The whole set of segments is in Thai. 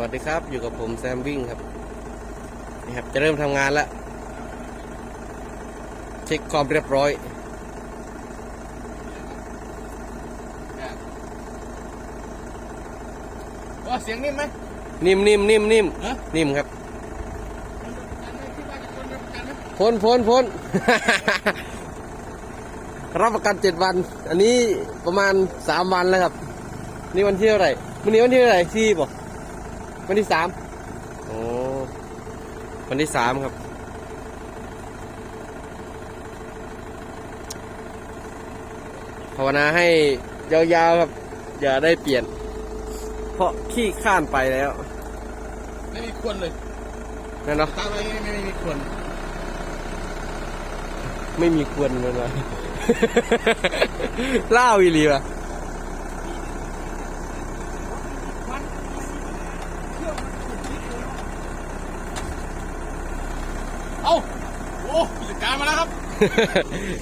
วัสดีครับ อยู่กับผมแซมวิ่งครับนี่ครับ จะเริ่มทำงานแล้ว เช็คความเรียบร้อย ว่าเสียงนิ่มไหมนิ่มนิ่มนิ่มนิ่มฮะนิ่มครับคิดว่าจะคนรับประกันไหมพ้นพ้นพ้นรับประกันเจ็ดวัน อันนี้ประมาณสามวันแล้วครับ นี่วันที่เท่าไหร่วันนี้วันที่เท่าไหร่ที่บอก วันที่สามโอ้วันที่สามครับ ภาวนาให้ยาวๆครับ อย่าได้เปลี่ยน เพราะขี้ข้านไปแล้ว ไม่มีควรเลยนั่นเนาะตามอะไรไม่ไม่มีควรไม่มีควรมันวะเล่าอีหลีวะ เอ้าโอ้ผู้จัดการมาแล้วครับ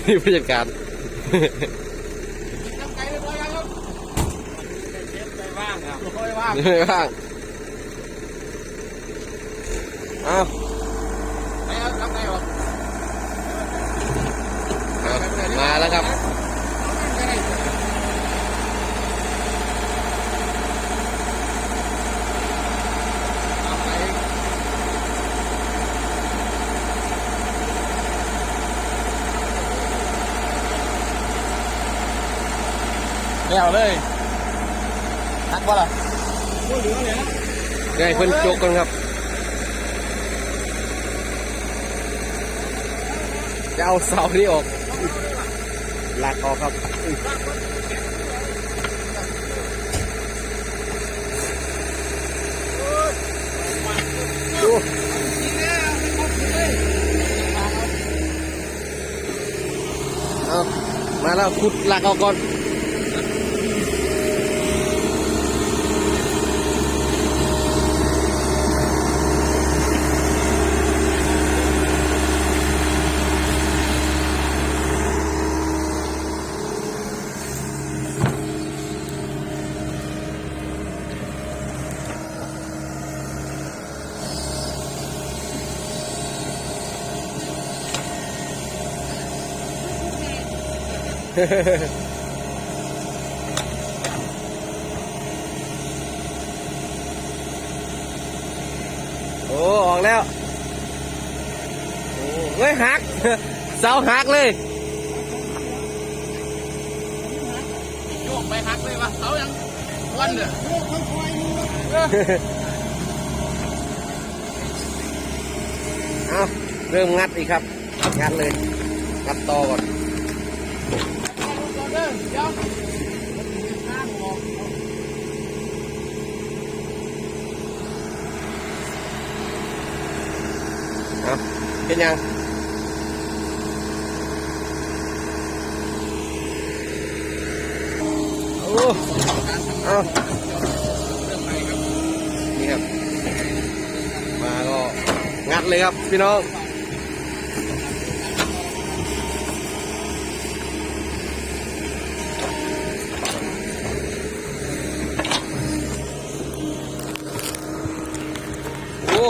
นี่ผู้จัดการทำไกลเรียบร้อยแล้วครับเชฟไปว่างครับไปว่างไม่ว่างเอาไปเอาทำไงวะ เอามาแล้วครับ แล้วเลยทักว่าล่ะก็เหลือเลยนะไงเพิ่นโจกกันครับ จะเอาเสานี้ออกหลักออกครับอุ๊ยดูเอามาแล้วขุดหลักออกก่อน โอ้ออกแล้วโอ้เฮ้ยหักเสาหักเลยโยกไปหักเลยวะเขายังวันเด้อเอาเริ่มงัดอีกครับงัดเลยงัดต่อก่อน เดินเดี๋ยวเอาเป็นยังโอ้เอานี่ครับ มาก็งัดเลยครับพี่น้อง โอ้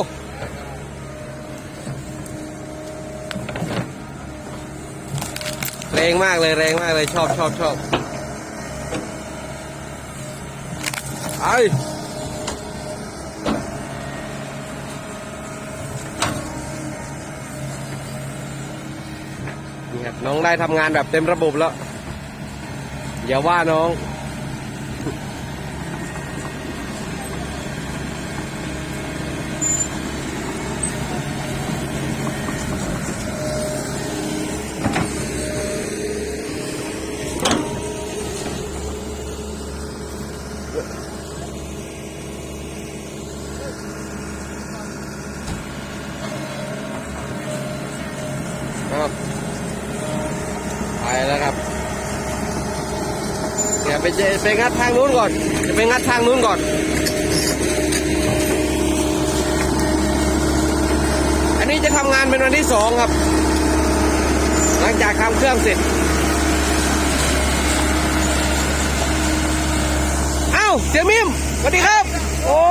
แรงมากเลยแรงมากเลยชอบชอบชอบไอนี่ครับน้องได้ทำงานแบบเต็มระบบแล้ว อย่าว่าน้อง ไปแล้วครับเดี๋ยวไปเจไปงัดทางนู้นก่อนจะไปงัดทางนู้นก่อน อันนี้จะทำงานเป็นวันที่สองครับ หลังจากทำเครื่องเสร็จ เสียมิมสวัสดีครับ โอ้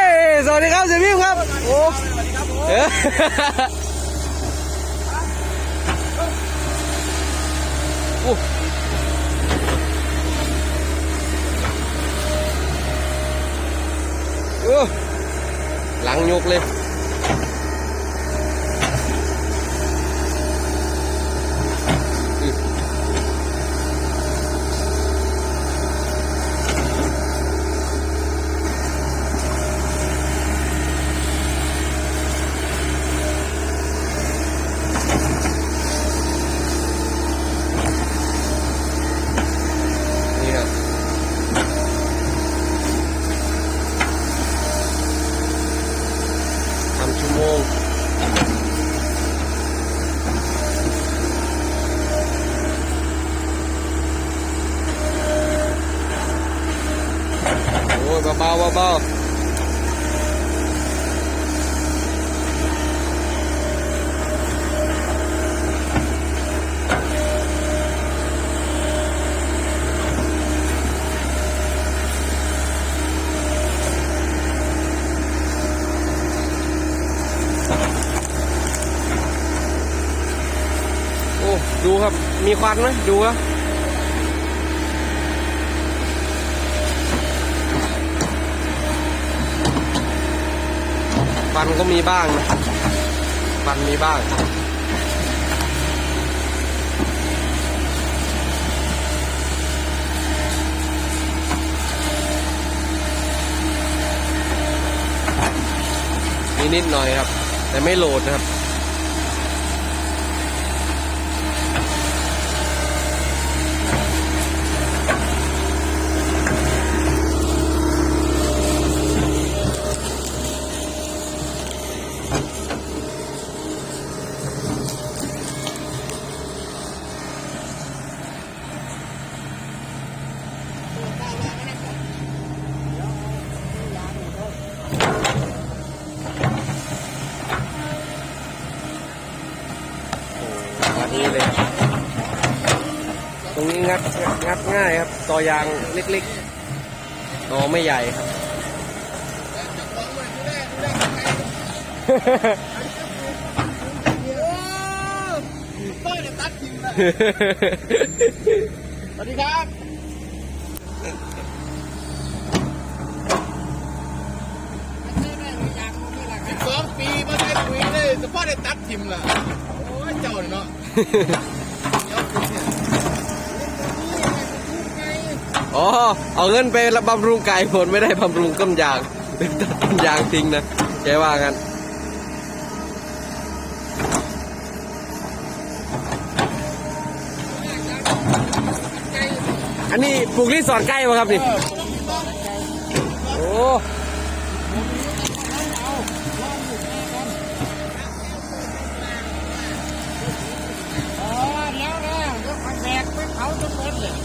ยสวัสดีครับเสียมิมครับโอ้เออโอ้หลังยกเลย บอดูครับ มีควันไหมดูครับ ฟันก็มีบ้างนะฟันมีบ้างมีนิดหน่อยครับ แต่ไม่โหลดนะครับ งัดนี้เลยครับ ตรงนี้งัดงัดง่ายครับ ต่อยางเล็กๆต่อไม่ใหญ่ครับ ต้อยตัดทิ้งเลยสวัสดีครับสิบสองปีมาได้ปุ๋ยเลยแต่พ่อได้ตัดทิมล่ะ โอ้ยเจ้าเนาะ อ๋อ เอาเงินไปบำรุงไก่ผลไม่ได้บำรุงต้นยางเป็นตัดต้นยางทิ้งนะแกว่างั้นอันนี้ปลูกรีสอร์ทใกล้ป่ะครับนี่ โอ้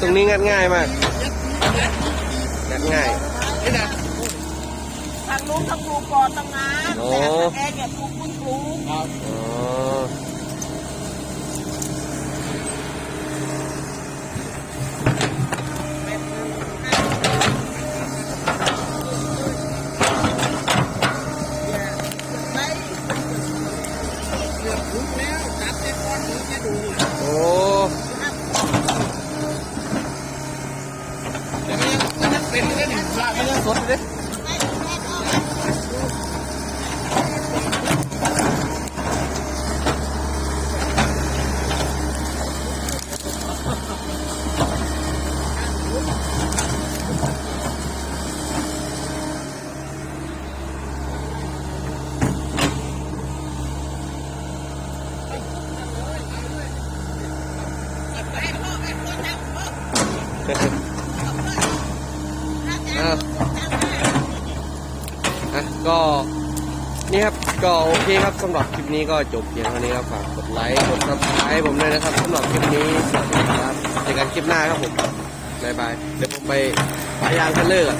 ตรงนี้งัดง่ายมากงัดง่ายนี่นะทางนู้นเขาปลูกก่อนตั้งนานโอ้แต่ทางแกเนี่ยปลูกเพิ่งปลูกอ๋อไม่เกือบถึงแล้วตัดแต่ก้อนถึงจะดูนี่ โอ้ แต่ก็ยังก็ยังเป็นเลยนี่ลาก็ยังสดเลย อะอะก็นี่ครับก็โอเคครับสำหรับคลิปนี้ก็จบเพียงเท่านี้ครับฝากกดไลค์กดซับสไครต์ผมด้วยนะครับสำหรับคลิปนี้สวัสดีครับเจอกันคลิปหน้าครับผมบ๊ายบายเดี๋ยวผมไปปายางกันเลิกอะ